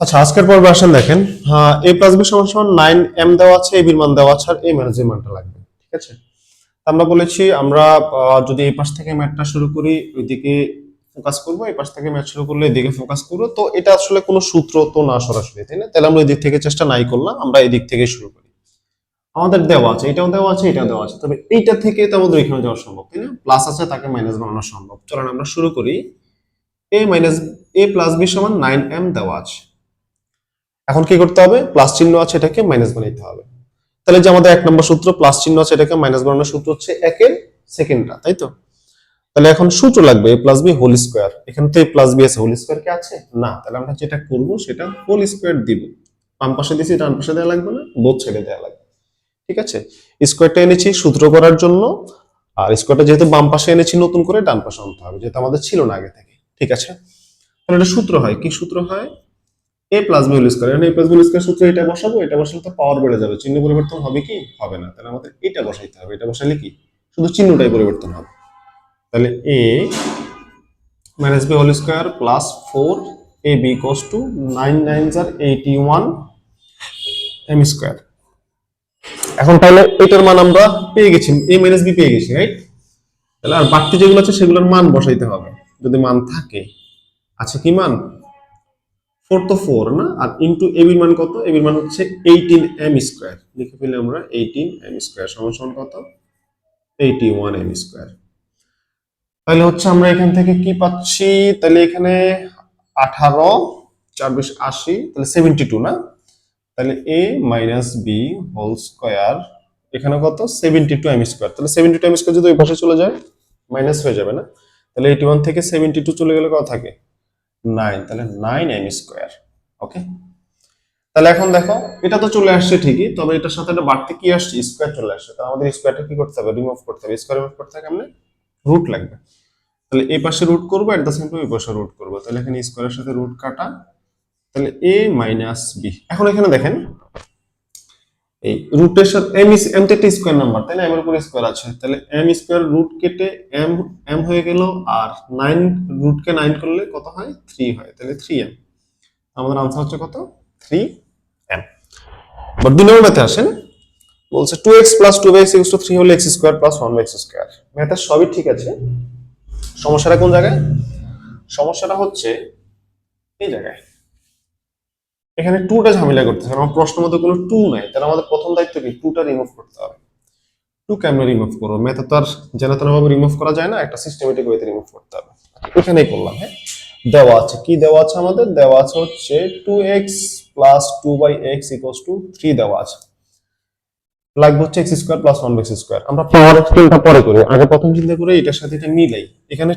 আচ্ছা আজকের পর্বে আসেন দেখেন। হ্যাঁ এ প্লাস বি সমান সমান নাইন এম দেওয়া আছে এ বির মান দেওয়া আছে, আর এ মাইনাস এর মানটা লাগবে, ঠিক আছে? আমরা বলেছি, আমরা যদি এই পাশ থেকে ম্যাথটা শুরু করি, ওইদিকে ফোকাস করব, এই পাশ থেকে ম্যাথ শুরু করলে এদিকে ফোকাস করব। তো এটা আসলে কোনো সূত্র তো না সরাসরি, তাই না? তাহলে আমরা এদিক থেকে চেষ্টা নাই করলাম, আমরা এদিক থেকে শুরু করি। আমাদের দেওয়া আছে, এটাও দেওয়া আছে, এটাও দেওয়া আছে। তবে এইটা থেকে তো আমাদের এখানে যাওয়া সম্ভব, তাই না? প্লাস আছে, তাকে মাইনাস বানানো সম্ভব। চলেন আমরা শুরু করি। A minus A plus B সমান নাইন এম দেওয়া আছে। এখন কি করতে হবে? প্লাস চিহ্ন আছে এটাকে মাইনাস বানাইতে হবে। তাহলে যে আমাদের এক নম্বর সূত্র, প্লাস চিহ্ন আছে এটাকে মাইনাস বানানোর সূত্র হচ্ছে একের সেকেন্ডটা তাই তো? তাহলে এখন সূত্র লাগবে A plus B whole square এখানে তো এ প্লাস বি আছে হোল স্কোয়ার কি আছে? না, তাহলে আমরা যেটা করব সেটা হোল স্কোয়ার দিব। বাম পাশে দিছি, ডান পাশে দেওয়া লাগবে না বোধ ছেড়ে দেওয়া লাগবে। ঠিক আছে? স্কোয়ারটা এনেছি সূত্র করার জন্য। আর স্কোয়ারটা যেহেতু বাম পাশে এনেছি নতুন করে, ডান পাশে আনতে হবে, যেহেতু আমাদের ছিল না আগে থেকে। ঠিক আছে? তাহলে এটা সূত্র হয়, কি সূত্র হয়? এ প্লাস বি হোল মানে A plus B whole square সূত্র এটা বসাবো, এটা বসালে তো পাওয়ার বেড়ে যাবে। চিহ্ন পরিবর্তন হবে কি? হবে না। তাহলে আমাদের এটা বসাইতে হবে। এটা বসালে কি? শুধু চিহ্নটাই পরিবর্তন হবে। তাহলে A minus B whole square plus four A B cos two nine nine জার এইটি ওয়ান এম স্কোয়ার এখন তাহলে এটার মান আমরা পেয়ে গেছি। এ মাইনাস বি পেয়ে গেছি রাইট তাহলে আর বাড়তি যেগুলো আছে, সেগুলোর মান বসাইতে হবে। যদি মান থাকে, আছে কি মান? ফোর তো ফোর না? আর ইন্টু এবির মান কত? এ এবির মান হচ্ছে এইটিন এম স্কোয়ার লিখে ফেলে আমরা এইটিন এম স্কোয়ার সমান সমান কত? এইটি ওয়ান এম স্কোয়ার তাহলে হচ্ছে আমরা এখান থেকে কি পাচ্ছি? তাহলে এখানে আঠারো, চার বিশ আশি, তাহলে সেভেন্টি টু না? তাহলে A minus B whole square এখানে কত? সেভেন্টি টু এম স্কোয়ার তাহলে সেভেন্টি টু এম স্কোয়ার যদি ওই পাশে চলে যায় মাইনাস হয়ে যাবে, না? তাহলে এইটি ওয়ান থেকে সেভেন্টি টু চলে গেলে কত থাকে? নাইন, তাহলে নাইন এম স্কোয়ার, ওকে? তাহলে এখন দেখো, এটা তো চলে আসছে ঠিকই, তবে এটার সাথে একটা বাড়তি কি আসছে? স্কোয়ার চলে আসছে। তাহলে আমাদের স্কোয়ারটা কি করতে হবে? রিমুভ করতে হবে। স্কোয়ার রিমুভ করতে হবে আমরা রুট লাগবে। তাহলে এই পাশে রুট করব এট দ্য সেম টাইম এই পাশে রুট করব। তাহলে এখানে স্কোয়ারের সাথে রুট কাটা, তাহলে এ মাইনাস বি এখন এখানে দেখেন এই রুটের সাথে এম ইস এম তো একটা স্কোয়ার নাম্বার তাই না এম এর উপরে স্কোয়ার আছে। তাহলে এম স্কোয়ার রুট কেটে এম এম হয়ে গেল আর নাইন রুটকে নাইন করলে কত হয়? থ্রি হয়। তাহলে থ্রি এম আমাদের আনসার হচ্ছে কত? থ্রি এম বাট দুই নম্বর আসেন বলছে two X plus two by X two three হলে X square plus one by X square সবই ঠিক আছে। সমস্যাটা কোন জায়গায়? সমস্যাটা হচ্ছে এই জায়গায়। এখানে টুটা ঝামেলা করতে হবে আমার প্রশ্ন মতো কোনো টু নাই তাহলে আমাদের প্রথম দায়িত্ব কি? টুটা রিমুভ করতে হবে। টু কেমনে রিমুভ করব? ম্যাথে তো আর যেন তেনভাবে রিমুভ করা যায় না একটা সিস্টেমেটিক ওয়েতে রিমুভ করতে হবে। এখানেই করলাম হ্যাঁ? দেওয়া আছে কি দেওয়া আছে আমাদের? দেওয়া আছে হচ্ছে two X plus two by X equals to three দেওয়া আছে। লাগবে হচ্ছে X square plus one X square আমরা পাওয়ার চিন্তা পরে করি। আগে প্রথম চিন্তা করে এটার সাথে এটা মিলাই। এখানে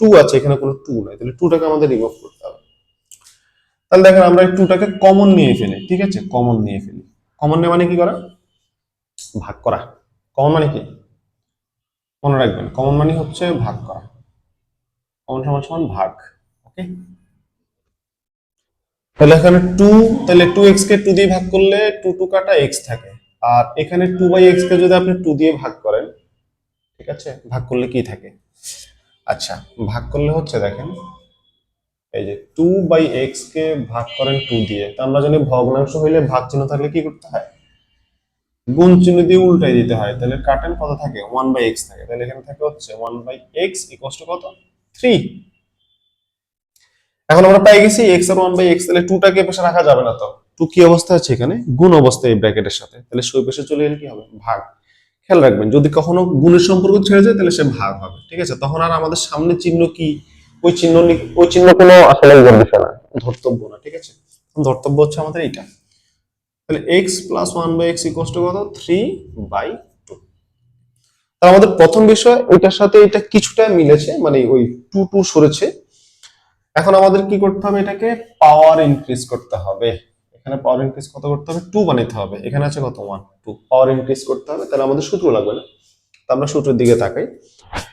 টু আছে এখানে কোনো টু নাই তাহলে টুটাকে আমাদের রিমুভ করতে তাহলে দেখেন আমরা এই টুটাকে কমন নিয়ে ফেলি, ঠিক আছে? কমন নিয়ে ফেলি। কমন নেওয়া মানে কি করা? ভাগ করা। কমন মানে কি? মনে রাখবেন কমন মানে হচ্ছে ভাগ করা। কমন সমান সমান ভাগ ওকে তাহলে এখানে টু তাহলে টু এক্স কে টু দিয়ে ভাগ করলে টু টু কাটা এক্স থাকে। আর এখানে টু বাই এক্স কে যদি আপনি টু দিয়ে ভাগ করেন, ঠিক আছে? ভাগ করলে কি থাকে? আচ্ছা ভাগ করলে হচ্ছে দেখেন এই যে টু বাই এক্স কে ভাগ করেন টু দিয়ে, তা আমরা জানি ভগ্নাংশ হইলে ভাগ চিহ্ন থাকলে কি করতে হয়? গুণ চিহ্ন দিয়ে উল্টাই দিতে হয়। তাহলে কাটেন কত থাকে? ওয়ান বাই এক্স থাকে। তাহলে এখানে থাকে হচ্ছে one by X equals to কত? থ্রি এখন আমরা পাই গেছি এক্স আর ওয়ান বাই এক্স তাহলে টুটাকে পাশে রাখা যাবে না তো। টু কি অবস্থা আছে এখানে? গুণ অবস্থায় এই ব্র্যাকেটের সাথে। তাহলে সেই পাশে চলে গেলে কি হবে? ভাগ। খেয়াল রাখবেন, যদি কখনো গুণের সম্পর্ক ছেড়ে যায়, তাহলে সে ভাগ হবে। ঠিক আছে? তখন আর আমাদের সামনে চিহ্ন কি? ওই চিহ্ন ওই চিহ্ন কোনো আসলে বিষয় না ধর্তব্য না, ঠিক আছে? ধর্তব্য হচ্ছে আমাদের এইটা। তাহলে X plus one by X equals to কত? থ্রি বাই টু তাহলে আমাদের প্রথম বিষয়, ওইটার সাথে এটা কিছুটা মিলেছে মানে ওই টু টু সরেছে। এখন আমাদের কি করতে হবে এটাকে? পাওয়ার ইনক্রিজ করতে হবে। এখানে পাওয়ার ইনক্রিজ কত করতে হবে? টু বানাইতে হবে। এখানে আছে কত? ওয়ান টু পাওয়ার ইনক্রিজ করতে হবে, তাহলে আমাদের সূত্র লাগবে না। তো আমরা সূত্রের দিকে তাকাই।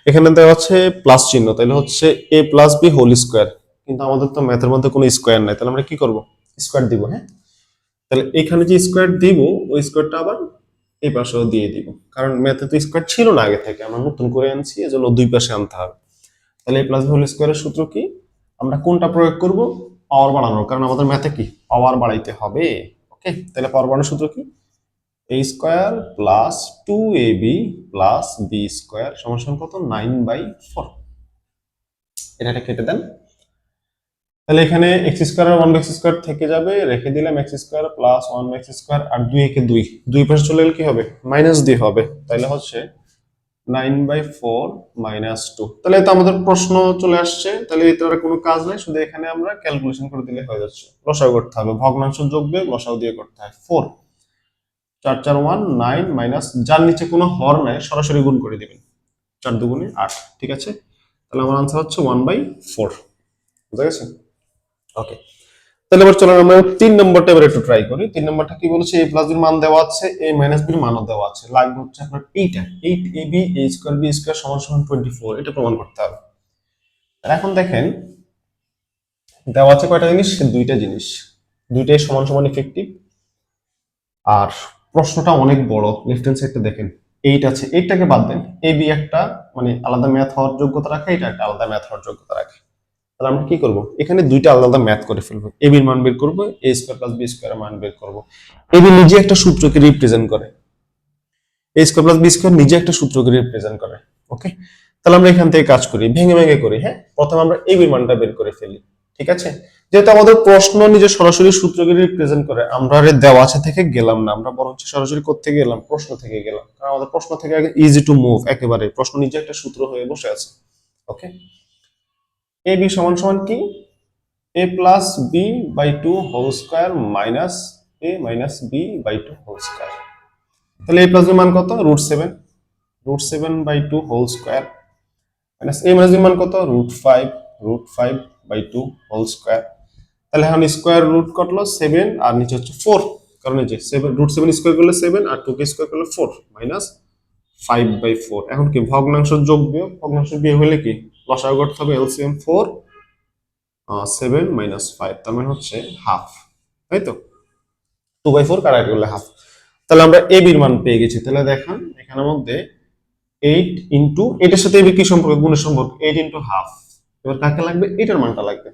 এখানে দেওয়া হচ্ছে প্লাস চিহ্ন তাহলে হচ্ছে A plus B whole square কিন্তু আমাদের তো ম্যাথের মধ্যে কোনো স্কোয়ার নাই, তাহলে আমরা কি করব? স্কোয়ার দিব হ্যাঁ? তাহলে এখানে যে স্কোয়ার দিব, ওই স্কোয়ারটা আবার এই পাশেও দিয়ে দিব। কারণ ম্যাথে তো স্কোয়ার ছিল না আগে থেকে, আমরা নতুন করে আনছি, এজন্য দুই পাশে আনতে হবে। তাহলে এ প্লাস বি হোল স্কোয়ারের সূত্র কি? আমরা কোনটা প্রয়োগ করব? পাওয়ার বাড়ানোর, কারণ আমাদের ম্যাথে কি? পাওয়ার বাড়াইতে হবে ওকে তাহলে পাওয়ার বাড়ানোর সূত্র কি? A square plus two A B plus B square সমান কত? নাইন বাই ফোর এটা কেটে দেন। তাহলে এখানে X square one X square থেকে যাবে, রেখে দিলাম X square plus one X square আর দুই একে দুই। দুই পাশে চলে গেলে কি হবে? মাইনাস দুই হবে। তাহলে হচ্ছে nine by four minus two তাহলে তো আমাদের প্রশ্ন চলে আসছে। তাহলে এতে আর কোনো কাজ নাই, শুধু এখানে আমরা ক্যালকুলেশন করে দিলে হয়ে যাচ্ছে। লসাগু করতে হবে। ভগ্নাংশ যোগ বিয়োগ লসাগু দিয়ে করতে হয়। ফোর চার চার ওয়ান নাইন মাইনাস যার নিচে কোনো হর নাই, সরাসরি গুণ করে দিবেন। চার দুগুণে আট, ঠিক আছে? তাহলে আমার আনসার হচ্ছে ওয়ান বাই ফোর বুঝা গেছে? ওকে তাহলে এবার চলো আমরা তিন নম্বরটা এবার একটু ট্রাই করি। তিন নম্বরটা কি বলছে? এ প্লাস বির মান দেওয়া আছে এ মাইনাস বির মানও দেওয়া আছে। লাগবে হচ্ছে আপনার এইটা eight A B A square B square সমান সমান টোয়েন্টি ফোর এটা প্রমাণ করতে হবে। এখন দেখেন, দেওয়া আছে কয়টা জিনিস? দুইটা জিনিস। দুইটাই সমান সমান ইফেক্টিভ আর প্রশ্নটা অনেক বড়। লেফট হ্যান্ড সাইডটা দেখেন। এইট আছে। এইটটাকে বাদ দেন। এ বি একটা মানে আলাদা ম্যাথ হওয়ার যোগ্যতা রাখে, এটা একটা আলাদা ম্যাথ হওয়ার যোগ্যতা রাখে। তাহলে আমরা কি করব? এখানে দুইটা আলাদা আলাদা ম্যাথ করে ফেলব। এ বির মান বের করব A square plus B square মান বের করব। এ বি নিজে একটা সূত্রকে রিপ্রেজেন্ট করে। A square plus B square নিজে একটা সূত্রকে রিপ্রেজেন্ট করে। ওকে তাহলে আমরা এখান থেকে কাজ করি। ভেঙে ভেঙে করি হ্যাঁ? প্রথমে আমরা এ বির মানটা বের করে ফেলি। ঠিক আছে? যেহেতু আমাদের প্রশ্ন নিজে সরাসরি সূত্রকে রিপ্রেজেন্ট করে, আমরা আর দেওয়া আছে থেকে গেলাম না, আমরা বরং সরাসরি করতে গেলাম, প্রশ্ন থেকে গেলাম। কারণ আমাদের প্রশ্ন থেকে ইজি টু মুভ একেবারে, প্রশ্ন নিজে একটা সূত্র হয়ে বসে আছে। ওকে এ বি সমান সমান কি? A plus B by two whole square minus A minus B by two whole square তাহলে এ প্লাস বি মান কত? Root seven root seven by two whole square minus A minus B মান কত? Root five root five by two whole square তাহলে এখন square root কটলো seven আর নিচে হচ্ছে ফোর কারণ এই যে সেভেন রুট সেভেন স্কোয়ার করলে সেভেন আর টু কে স্কোয়ার করলে four minus five by four এখন কি ভগ্নাংশ যোগ বিয়োগ? ভগ্নাংশ বিয়োগ হলে কি? লসাগু করতে হবে LCM four seven minus five তার মানে হচ্ছে হাফ তাই তো? টু বাই ফোর কাটাকাটি করলে হাফ তাহলে আমরা এ বির মান পেয়ে গেছি। তাহলে দেখান, এখানের মধ্যে এইট ইন্টু এটার সাথে এবি কি সম্পর্ক? গুণের সম্পর্ক। এইট ইন্টু হাফ এবার কাকে লাগবে? এটার মানটা লাগবে।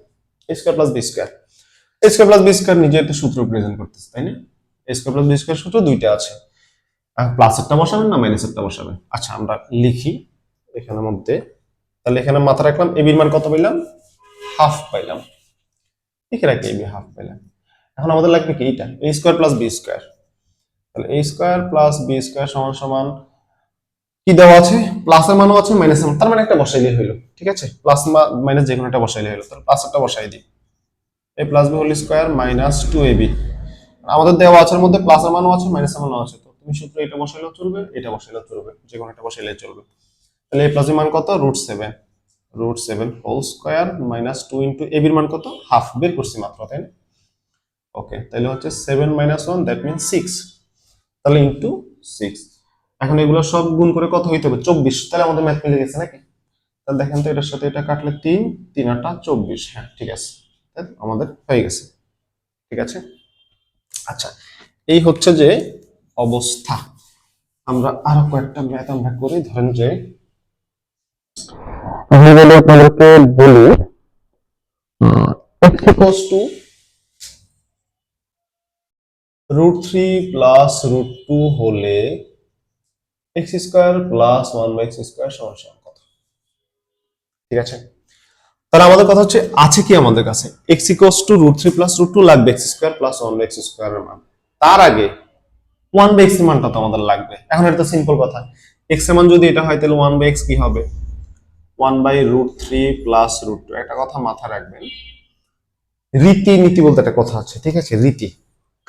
Square plus B square A square plus B square নিজে একটা সূত্র প্রেজেন্ট করতেছে, তাই না? A square plus B square সূত্র দুইটা আছে। প্লাসেরটা বসাবেন না মাইনাসেরটা বসাবেন? আচ্ছা আমরা লিখি এখানের মধ্যে। তাহলে এখানে মাথা রাখলাম এবির মান কত পাইলাম? হাফ পাইলাম। লিখে রাখি এবি হাফ পাইলাম। এখন আমাদের লাগবে কি? এইটা। A square plus B square তাহলে A square plus B square সমান সমান কি দেওয়া আছে? প্লাসের মানও আছে মাইনাসের মান তার মানে একটা বসাইলে হইল, ঠিক আছে? প্লাস মাইনাস যে কোনো একটা বসাইলে হইল, তাহলে প্লাস একটা বসাই দিই। A plus B whole square minus two A B আমাদের দেওয়া আছে মধ্যে প্লাসের মানও আছে মাইনাসের মানও আছে। তো তুমি সূত্র এটা বসাইলেও চলবে, এটা বসাইলেও চলবে, যে কোনো একটা বসাইলে চলবে। তাহলে এ প্লাস মান কত? Root seven root seven whole square minus two into A বির মান কত? হাফ বের করছি মাত্র, তাই না? ওকে তাহলে হচ্ছে seven minus one that mean six তাহলে ইন্টু সিক্স এখন এগুলো সব গুণ করে কত হইতে হবে? চব্বিশ। তাহলে আমাদের ম্যাথ মিলে গেছে নাকি? তাহলে দেখেন তো এটার সাথে এটা কাটলে তিন তিন আটটা চব্বিশ। হ্যাঁ ঠিক আছে। আমাদের হয়ে গেছে। ঠিক আছে? আচ্ছা এই হচ্ছে যে অবস্থা। আমরা আরও কয়েকটা ম্যাথ আমরা করি। ধরেন যে আমি বলি আপনাদেরকে বলি x equals to root 3 plus root 2 হলে x square plus 1 by x square সমান সমান কত? ঠিক আছে? তাহলে আমাদের কথা হচ্ছে, আছে কি আমাদের কাছে? x equals to root 3 plus root 2 লাগবে x square plus 1 by x স্কয়ারের মান। তার আগে 1 বাই x এর মানটা তো আমাদের লাগবে। এখন এটা সিম্পল কথা। x এর মান যদি এটা হয়, তাহলে 1 বাই x কি হবে? 1 by root three plus root two একটা কথা মাথা রাখবেন। রীতি নীতি বলতে একটা কথা আছে, ঠিক আছে? রীতি।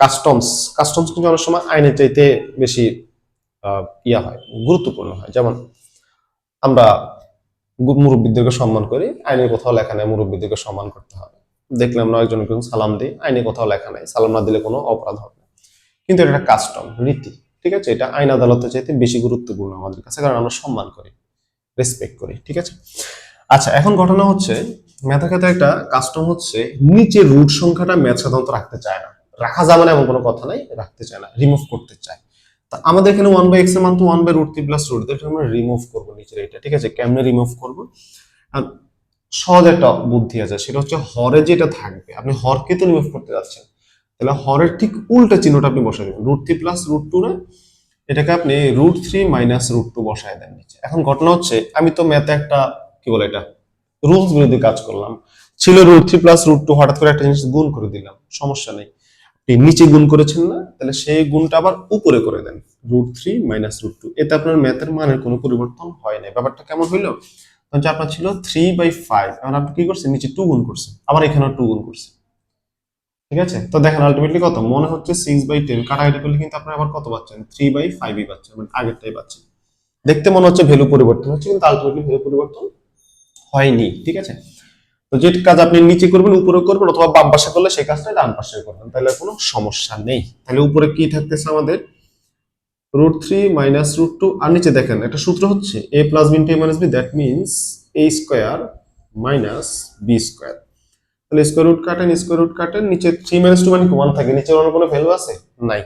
কাস্টমস কাস্টমস কিন্তু অনেক সময় আইনের চাইতে বেশি ইয়া হয়, গুরুত্বপূর্ণ হয়। যেমন আমরা মুরব্বিদেরকে সম্মান করি, আইনের কোথাও লেখা নেই, মুরব্বিদেরকে সম্মান করতে হবে। দেখলে আমরা একজনকে সালাম দিই, আইনে কোথাও লেখা নাই, সালাম না দিলে কোনো অপরাধ হবে না। কিন্তু এটা একটা কাস্টম রীতি, ঠিক আছে? এটা আইন আদালতের চাইতে বেশি গুরুত্বপূর্ণ আমাদের কাছে, কারণ আমরা সম্মান করি রেসপেক্ট করি, ঠিক আছে? আচ্ছা এখন ঘটনা হচ্ছে ক্ষেত্রে একটা কাস্টম হচ্ছে, নিচে রুট সংখ্যাটা ম্যাথ সাধারণত রাখতে চায় না। রাখা যাবে না এমন কোনো কথা নাই, রাখতে চায় না রিমুভ করতে চায়। আমাদের এখানে ওয়ান বাই এক্সের মান তো one by root three plus root এটা আমরা রিমুভ করব নিচের এটা ঠিক আছে? কেমনে রিমুভ করব? সহজ একটা বুদ্ধি আছে, সেটা হচ্ছে হরে যেটা থাকবে, আপনি হরকে তো রিমুভ করতে যাচ্ছেন, তাহলে হরের ঠিক উল্টা চিহ্নটা আপনি বসাই দেবেন root three plus root two না এটাকে আপনি root three minus root two বসায় দেন নিচে। এখন ঘটনা হচ্ছে, আমি তো ম্যাথে একটা, কি বলে এটা রুলস বিরোধী কাজ করলাম, ছিল root three plus root two হঠাৎ করে একটা জিনিস গুণ করে দিলাম, সমস্যা নেই। নিচে গুণ করেছেন না, তাহলে সেই গুণটা আবার উপরে করে দেন। Root three minus root two এতে আপনার ম্যাথের মানের কোনো পরিবর্তন হয় না ব্যাপারটা কেমন হইল? তখন আপনার ছিল থ্রি বাই ফাইভ এখন আপনি কি করছেন? নিচে টু গুণ করছেন। আবার এখানেও টু গুণ করছেন। ঠিক আছে? তো দেখেন আলটিমেটলি কত? মনে হচ্ছে সিক্স বাই টেন কাটাকাটি করলে কিন্তু আপনি আবার কত পাচ্ছেন? থ্রি বাই ফাইভই পাচ্ছেন। মানে আগেরটাই পাচ্ছেন। দেখতে মনে হচ্ছে ভ্যালু পরিবর্তন হচ্ছে, কিন্তু আলটিমেটলি ভ্যালু পরিবর্তন হয়নি। ঠিক আছে? তো যে কাজ আপনি নিচে করবেন, উপরে করবেন অথবা বাম পাশে করলে সেই কাজটা ডান পাশে করবেন, তাহলে কোনো সমস্যা নেই। তাহলে উপরে কি থাকতেছে আমাদের? Root three minus root two আর নিচে দেখেন, একটা সূত্র হচ্ছে A plus B into A minus B that means A square minus B square তাহলে স্কোয়ার রুট কাটেন স্কোয়ার রুট কাটেন, নিচে থ্রি মাইনাস টু মানে ওয়ান থাকে। নিচে অন্য কোনো ভ্যালু আছে? নাই।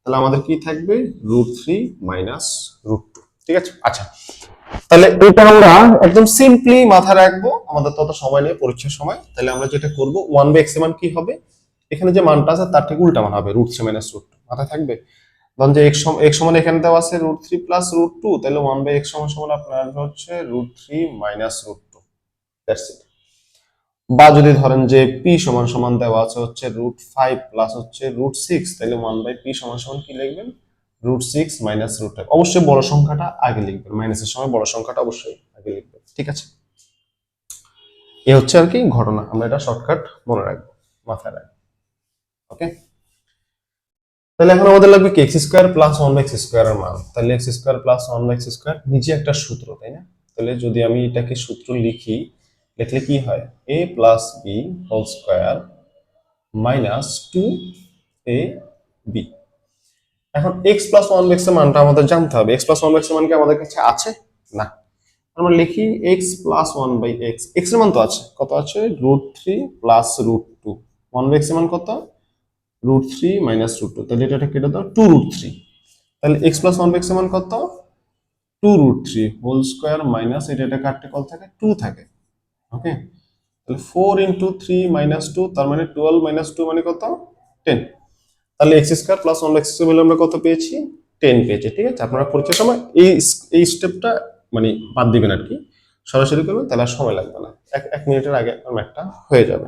তাহলে আমাদের কি থাকবে? Root three minus root two ঠিক আছে? আচ্ছা। তাহলে এটা আমরা একদম সিম্পলি মাথায় রাখব। আমাদের তত সময় নেই, পরীক্ষার সময়। তাহলে আমরা যেটা করব ওয়ান বাই এক্স মান কি হবে? এখানে যে মানটা আছে, তার ঠিক উল্টা মান হবে root three minus root two মাথায় থাকবে? ধরুন যে এক্স এক্স সমান এখানে দেওয়া আছে root three plus root two তাহলে ওয়ান বাই এক্স সমান সমান আপনার হচ্ছে root three minus root two that's it বা যদি ধরেন যে পি সমান সমান দেওয়া আছে হচ্ছে রুট ফাইভ প্লাস হচ্ছে রুট সিক্স তাহলে ওয়ান বাই পি সমান সমান কি লিখবেন? Root six minus root five অবশ্যই বড় সংখ্যাটা আগে লিখবেন। মাইনাসের সময় বড় সংখ্যাটা অবশ্যই আগে লিখবেন। ঠিক আছে? এ হচ্ছে আর কি ঘটনা। আমরা এটা শর্টকাট মনে রাখব, মাথায় রাখব। ওকে তাহলে এখন আমাদের লাগবে কি? X square plus one by X square এর মান। তাহলে X square plus one by X square নিচে একটা সূত্র, তাই না? তাহলে যদি আমি এটাকে সূত্র লিখি, লিখলে কি হয়? A plus B whole square minus two A B এখন এক্স প্লাস ওয়ান এক্সের মানটা আমাদের জানতে হবে। এক্স প্লাস ওয়ান এক্সের মান কি আমাদের কাছে আছে? না। আমরা লিখি X plus one by X এক্সের মান তো আছে। কত আছে? Root three plus root two one by এক্সের মান কত? Root three minus root two তাহলে এটা কেটে দাও টু রুট থ্রি তাহলে এক্স প্লাস ওয়ান বাই এক্সের মান কত? Two root three whole square minus এটা এটা কাটতে কল থাকে টু থাকে। ওকে তাহলে four into three minus two তার মানে টুয়েলভ মাইনাস টু মানে কত? টেন তাহলে X square plus one X square আমরা কত পেয়েছি? টেন পেয়েছি, ঠিক আছে? আপনারা পরীক্ষার সময় এই এই স্টেপটা মানে বাদ দিবেন আর কি। সরাসরি করবেন, তাহলে আর সময় লাগবে না। এক এক মিনিটের আগে একটা হয়ে যাবে।